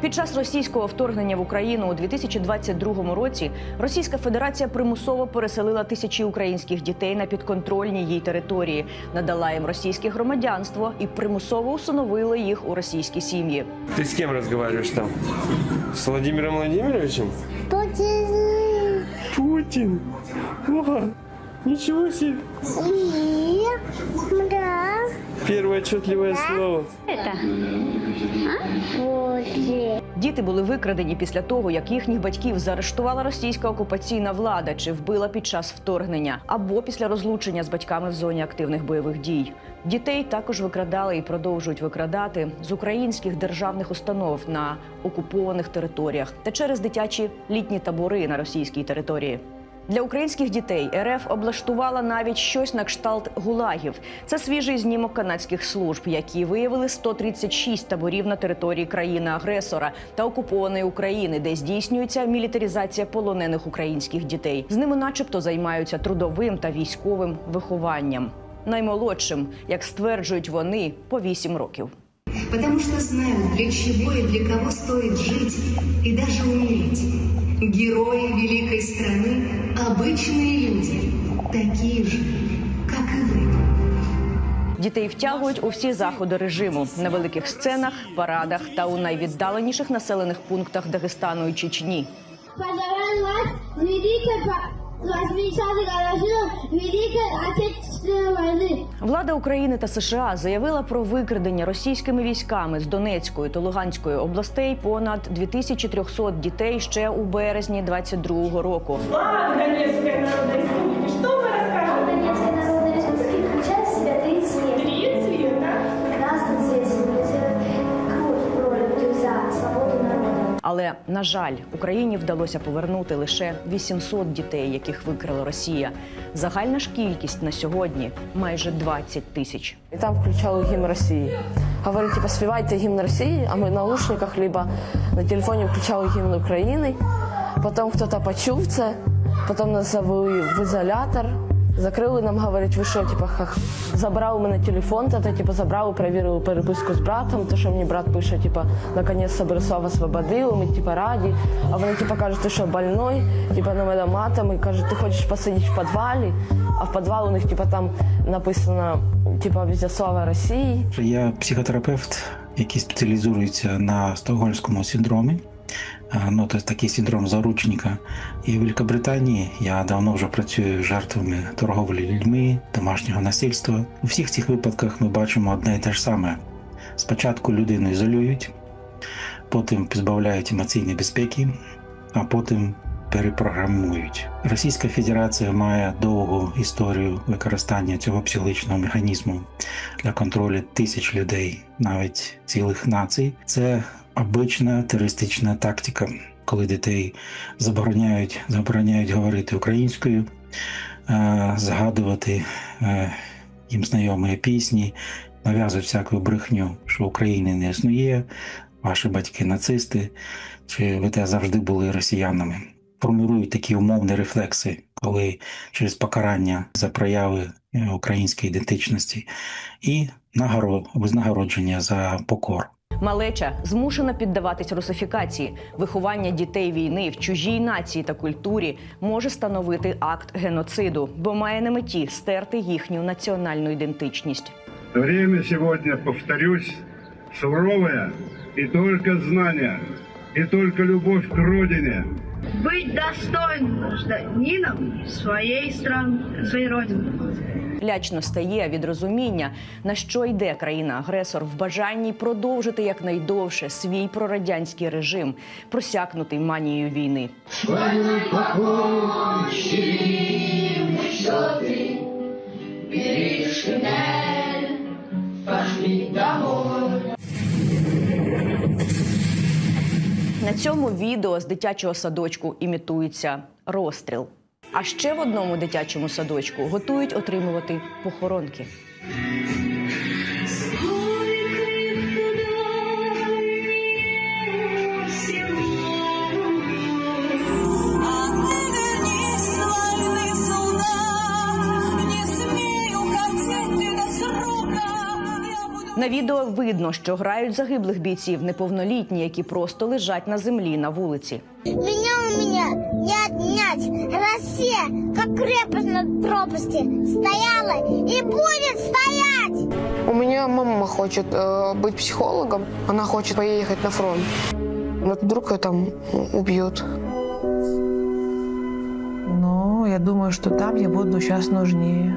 Під час російського вторгнення в Україну у 2022 році Російська Федерація примусово переселила тисячі українських дітей на підконтрольні їй території, надала їм російське громадянство і примусово усиновила їх у російські сім'ї. Ты с кем разговариваешь там? С Владимиром Владимировичем? Путин. О, ничего себе. И да, Первое отчетливое слово. вот. Діти були викрадені після того, як їхніх батьків заарештувала російська окупаційна влада чи вбила під час вторгнення, або після розлучення з батьками в зоні активних бойових дій. Дітей також викрадали і продовжують викрадати з українських державних установ на окупованих територіях та через дитячі літні табори на російській території. Для українських дітей РФ облаштувала навіть щось на кшталт гулагів. Це свіжий знімок канадських служб, які виявили 136 таборів на території країни-агресора та окупованої України, де здійснюється мілітаризація полонених українських дітей. З ними, начебто, займаються трудовим та військовим вихованням. Наймолодшим, як стверджують вони, по 8 років. потому что знают, для чего и для кого стоит жить и даже умереть. Герои великой страны – обычные люди, такие же, как и вы. Дітей втягують у всі заходи режиму на великих сценах, парадах та у найвіддаленіших населених пунктах Дагестану і Чечні. Подавай вас великой по- 80-х годов Великой Отечественной войны. Влада України та США заявила про викрадення російськими військами з Донецької та Луганської областей понад 2300 дітей ще у березні 22-го року. Вагнерівська Донецкой Але на жаль, Україні вдалося повернути лише 800 дітей, яких викрала Росія. Загальна ж кількість на сьогодні майже 20 тисяч. И там включал гимн России. Говорит, типа, спевайте гимн России, а мы в наушниках, либо на телефоне включал гимн Украины. Потом кто-то почув це, потом нас завели в ізолятор, закрили нам, говорять, ви що, типа, ха- забрав у мене телефон, та типа, забрав, перевірили переписку з братом, то що мені брат пише, типа, наконец-то Борислав освободили, ми типа раді. А вони типа кажуть, ти що больной, типа на мене матами, кажуть, ти хочеш посидіти в підвалі, а в підвал у них типа там написано типа Візяслава Росії. Я психотерапевт, який спеціалізується на стокгольмському синдромі. Ну, це такий синдром заручника. І в Великобританії я давно вже працюю з жертвами торговлі людьми, домашнього насильства. У всіх цих випадках ми бачимо одне і те ж саме: спочатку людину ізолюють, потім позбавляють емоційної безпеки, а потім перепрограмують. Російська Федерація має довгу історію використання цього психологічного механізму для контролю тисяч людей, навіть цілих націй. Це обична терористична тактика, коли дітей забороняють, забороняють говорити українською, е, згадувати е, їм знайомі пісні, нав'язують всяку брехню, що України не існує, ваші батьки нацисти, чи ви те завжди були росіянами. Формирують такі умовні рефлекси, коли через покарання за прояви е, української ідентичності і нагород, визнагородження за покор. Малеча змушена піддаватись русифікації. Виховання дітей війни в чужій нації та культурі може становити акт геноциду, бо має на меті стерти їхню національну ідентичність. Время сегодня, повторюсь, суровое, и только знания, и только любовь к родине быть достойным гражданином своей страны, своей родины. Лячно стає від розуміння, на що йде країна-агресор в бажанні продовжити якнайдовше свій прорадянський режим, просякнутий манією війни. На цьому відео з дитячого садочку імітується розстріл. А ще в одному дитячому садочку готують отримувати похоронки. Відео видно, що грають загиблих бійців неповнолітні, які просто лежать на землі на вулиці. Меня у меня не отнять. Россия, как крепость на пропасти, стояла и будет стоять. У меня мама хочет э, быть психологом, она хочет поехать на фронт. Вот вдруг ее там убьют. Ну, я думаю, что там я буду сейчас нужнее.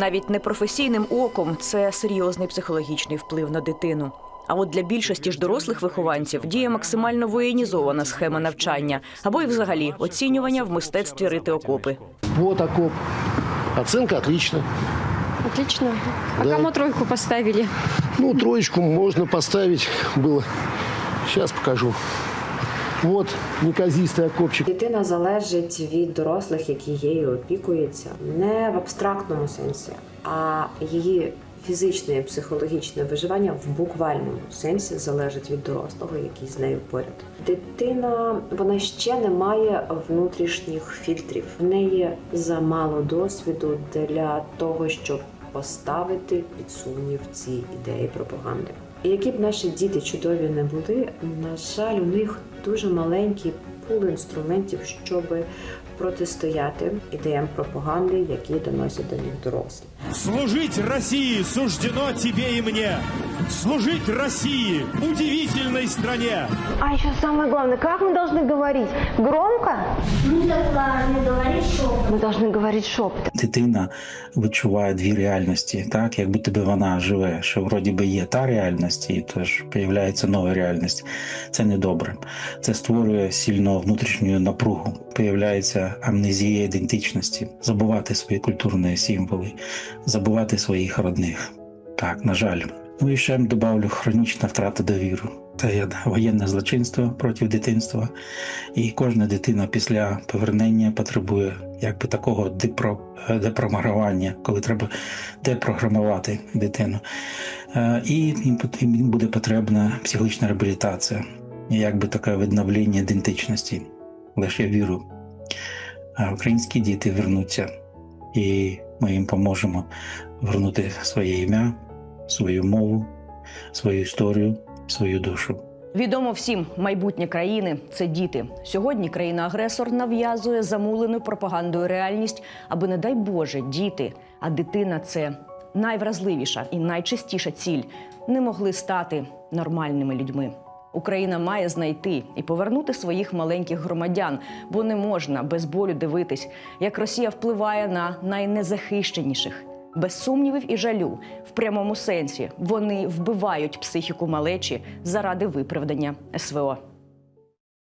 Навіть непрофесійним оком це серйозний психологічний вплив на дитину. А от для більшості ж дорослих вихованців діє максимально воєнізована схема навчання або й взагалі оцінювання в мистецтві рити окопи. Вот окоп. Оценка отлично. Отлично. А Да. кому тройку поставили? Ну, троечку можно поставить было. Сейчас покажу. Вот неказистый окопчик. Дитина залежить від дорослих, які її опікуються, не в абстрактному сенсі, а її фізичне і психологічне виживання в буквальному сенсі залежить від дорослого, який з нею поряд. Дитина вона ще не має внутрішніх фільтрів. В неї замало досвіду для того, щоб поставити під сумнів ці ідеї пропаганди. Які б наші діти чудові не були, на жаль, у них дуже маленький пул інструментів, щоб протистояти ідеям пропаганди, які доносять до них дорослі. Служить России суждено тебе и мне. Служить России, удивительной стране. А еще самое главное, как мы должны говорить? Громко? Мы должны говорить шепотом. Мы должны говорить шепотом. Дитина відчуває дві реальності, так як будто би вона живе, що вроді би є та реальність, і тож появляється нова реальність. Це не добре. Це створює сильну внутрішню напругу. Появляється амнезія ідентичності, забувати свої культурні символи, забувати своїх родних. Так, на жаль. Ну і ще добавлю хронічна втрата довіри. Це воєнне злочинство проти дитинства, і кожна дитина після повернення потребує якби такого депро, е, депрограмування, коли треба депрограмувати дитину. Е, І їм буде потрібна психологічна реабілітація, якби таке відновлення ідентичності. Лише а українські діти вернуться, і ми їм поможемо вернути своє ім'я, свою мову, свою історію, свою душу. Відомо всім, майбутнє країни це діти. Сьогодні країна-агресор нав'язує замулену пропагандою реальність, аби, не дай Боже, діти, а дитина це найвразливіша і найчистіша ціль, не могли стати нормальними людьми. Україна має знайти і повернути своїх маленьких громадян, бо не можна без болю дивитись, як Росія впливає на найнезахищеніших. Без сумнівів і жалю, в прямому сенсі, вони вбивають психіку малечі заради виправдання СВО.